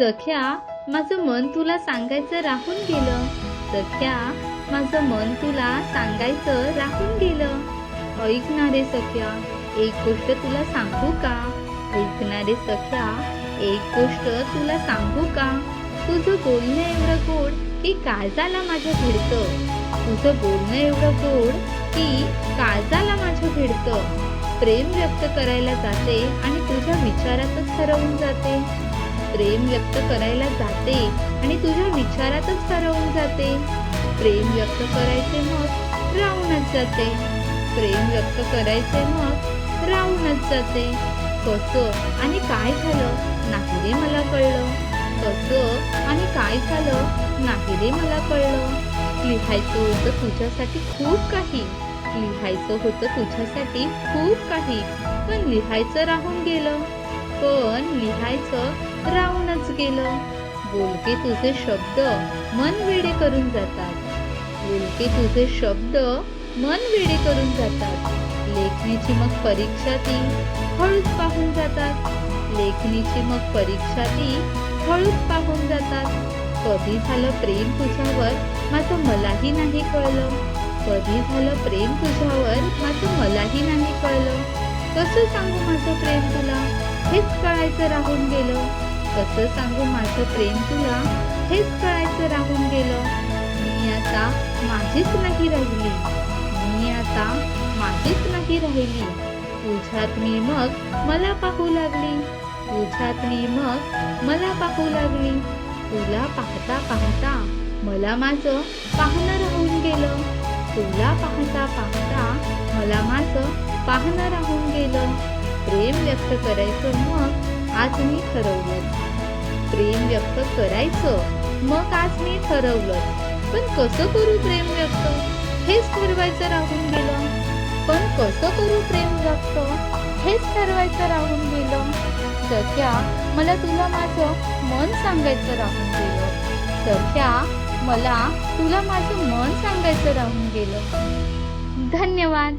सख्या माझं मन तुला सांगायचं राहून गेलं. सख्या माझं मन तुला सांगायचं राहून गेलं. ऐकणारे सख्या एक गोष्ट तुला सांगू का? ऐकणारे सख्या एक गोष्ट तुला सांगू का? तुझं बोलणं एवढं गोड की काळजाला माझ्या भिडतं? तुझं बोलणं एवढं गोड की काळजाला माझ्या भिडतं? प्रेम व्यक्त करायला जाते आणि तुझ्या विचारातच हरवून जाते. प्रेम व्यक्त करायला जाते आणि तुझ्या विचारातच हरवून जाते. प्रेम व्यक्त करायचे मग राहूनच जाते. प्रेम व्यक्त करायचे मग राहूनच जाते. कसं आणि काय झालं नाही रे मला कळलं. कसं आणि काय झालं नाही रे मला कळलं. लिहायचं होतं तुझ्यासाठी खूप काही. लिहायचं होतं तुझ्यासाठी खूप काही. पण लिहायचं राहून गेलं. पण लिहायचं केलं. बोलके तुझे शब्द मन वेडे करून जातात. बोलके तुझे शब्द मन वेडे करून जातात. लेखणीची मग परीक्षा ती हळूच पाहून जातात. लेखणीची मग परीक्षा ती हळूच पाहून जातात. कधी झालं प्रेम तुझ्यावर माझं मलाही नाही कळलं. कधी झालं प्रेम तुझ्यावर माझं मलाही नाही कळलं. कसं सांगू माझं प्रेम तुला? हेच कळायचं राहून गेलं. कसं सांगू माझं प्रेम तुला? हेच कळायचं राहून गेलं. मी आता माझीच नाही राहिली. मी आता माझीच नाही राहिली. तुझ्यात मी मग मला पाहू लागली. तुझ्यात मी मग मला पाहू लागली. तुला पाहता पाहता मला माझं पाहणं राहून गेलं. तुला पाहता पाहता मला माझं पाहणं राहून गेलं. प्रेम व्यक्त करायचं मग आज मी ठरवलं. प्रेम व्यक्त करायचं मग आज मी ठरवलं. पण कसं करू प्रेम व्यक्त? हेच ठरवायचं राहून गेलं. पण कसं करू प्रेम व्यक्त? हेच ठरवायचं राहून गेलं. सध्या मला तुला माझं मन सांगायचं राहून गेलं. सध्या मला तुला माझं मन सांगायचं राहून गेलं. धन्यवाद.